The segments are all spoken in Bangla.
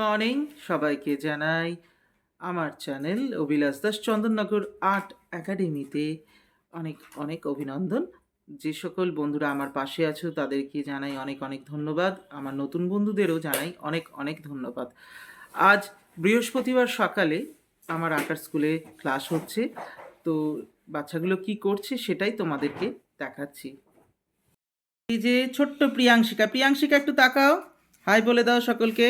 মর্নিং, সবাইকে জানাই আমার চ্যানেল অভিলাষ দাস, চন্দননগর আর্ট একাডেমিতে অনেক অনেক অভিনন্দন। যে সকল বন্ধুরা আমার পাশে আছো, তাদেরকে জানাই অনেক অনেক ধন্যবাদ। আমার নতুন বন্ধুদেরও জানাই অনেক অনেক ধন্যবাদ। আজ বৃহস্পতিবার সকালে আমার আঁকার স্কুলে ক্লাস হচ্ছে, তো বাচ্চাগুলো কি করছে সেটাই তোমাদেরকে দেখাচ্ছি। এই যে ছোট্ট প্রিয়াংশিকা প্রিয়াংশিকা একটু তাকাও। হাই বলে দাও সকলকে।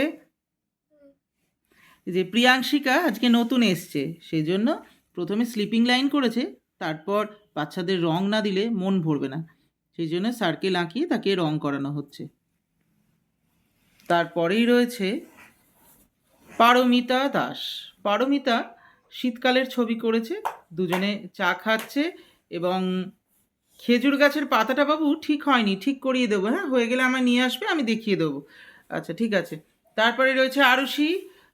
যে প্রিয়াংশিকা আজকে নতুন এসছে সেই জন্য প্রথমে স্লিপিং লাইন করেছে, তারপর বাচ্চাদের রং না দিলে মন ভরবে না। সেই জন্য সার্কেল আঁকিয়ে তাকে রং করানো হচ্ছে। তারপরেই রয়েছে পারমিতা দাস। পারমিতা শীতকালের ছবি করেছে, দুজনে চা খাচ্ছে এবং খেজুর গাছের পাতাটা বাবু ঠিক হয়নি, ঠিক করিয়ে দেবো হ্যাঁ হয়ে গেলে আমায় নিয়ে আসবে, আমি দেখিয়ে দেবো। আচ্ছা ঠিক আছে। তারপরে রয়েছে আরুষি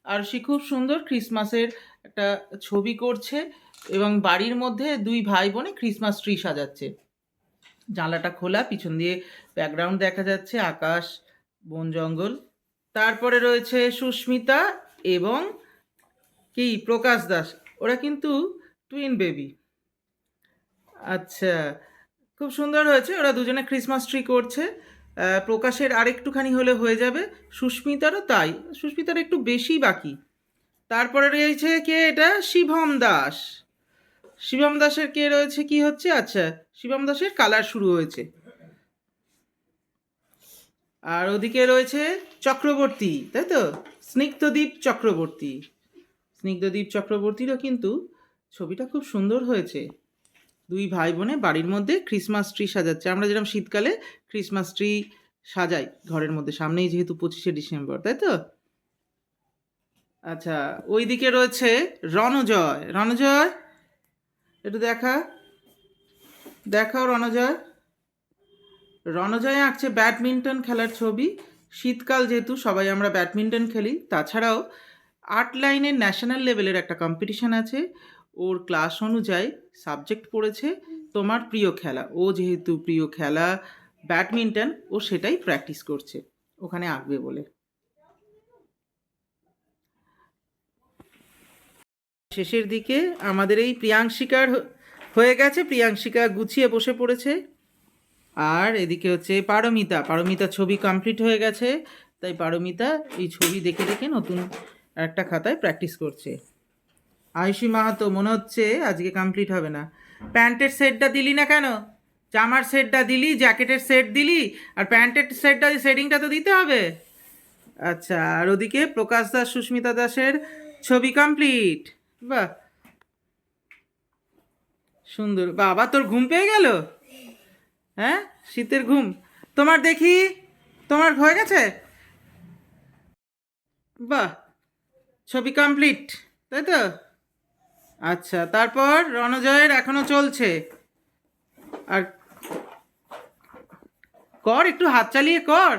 আরুষি খুব সুন্দর ক্রিসমাসের একটা ছবি করছে এবং বাড়ির মধ্যে দুই ভাই বোনে ক্রিসমাস ট্রি সাজাচ্ছে। জানলাটা খোলা, পিছন দিয়ে ব্যাকগ্রাউন্ড দেখা যাচ্ছে, আকাশ, বন, জঙ্গল। তারপরে রয়েছে সুস্মিতা এবং কি? প্রকাশ দাস। ওরা কিন্তু টুইন বেবি। আচ্ছা খুব সুন্দর হয়েছে। ওরা দুজনে ক্রিসমাস ট্রি করছে। প্রকাশের আরেকটুখানি হলে হয়ে যাবে। সুস্মিতারও তাই। সুস্মিতার একটু বেশি বাকি। তারপরে রয়েছে কে এটা? শিবম দাস। শিবম দাসের কে রয়েছে? কি হচ্ছে? আচ্ছা শিবম দাসের কালার শুরু হয়েছে। আর ওদিকে রয়েছে চক্রবর্তী, তাই তো? স্নিগ্ধদ্বীপ চক্রবর্তী। স্নিগ্ধদ্বীপ চক্রবর্তীরও কিন্তু ছবিটা খুব সুন্দর হয়েছে। দুই ভাই বোনে বাড়ির মধ্যে ক্রিসমাস ট্রি সাজাচ্ছে। আমরা যেরকম শীতকালে ক্রিসমাস ট্রি সাজাই ঘরের মধ্যে, সামনেই যেহেতু পঁচিশে ডিসেম্বর, তাই তো? আচ্ছা ওইদিকে রয়েছে রণজয়। রণজয়, একটু দেখা। দেখাও রণজয়। রণজয় আঁকছে ব্যাডমিন্টন খেলার ছবি। শীতকাল যেহেতু সবাই আমরা ব্যাডমিন্টন খেলি, তাছাড়াও আর্ট লাইনের ন্যাশনাল লেভেলের একটা কম্পিটিশান আছে। ওর ক্লাস অনুযায়ী সাবজেক্ট পড়েছে তোমার প্রিয় খেলা। ও যেহেতু প্রিয় খেলা ব্যাডমিন্টন ও সেটাই প্র্যাকটিস করছে, ওখানে আঁকবে বলে। শেষের দিকে আমাদের এই প্রিয়াংশিকার হয়ে গেছে। প্রিয়াংশিকা গুছিয়ে বসে পড়েছে। আর এদিকে হচ্ছে পারমিতা। পারমিতা ছবি কমপ্লিট হয়ে গেছে। তাই পারমিতা এই ছবি দেখে দেখে নতুন একটা খাতায় প্র্যাকটিস করছে। আয়ুষী মাহাতো, মনে হচ্ছে আজকে কমপ্লিট হবে না। প্যান্টের সেটটা দিলি না কেন? জামার সেটটা দিলি, জ্যাকেটের সেট দিলি, আর প্যান্টের সেটটা, সেটিংটা তো দিতে হবে। আচ্ছা আর ওদিকে প্রকাশ দাস, সুস্মিতা দাসের ছবি কমপ্লিট বাহ। সুন্দর। বাবা, তোর ঘুম পেয়ে গেল? হ্যাঁ? শীতের ঘুম। তোমার দেখি, তোমার হয়ে গেছে? বাহ। ছবি কমপ্লিট তাই তো? আচ্ছা তারপর রণজয়ের এখনও চলছে। আর কর একটু হাত চালিয়ে কর।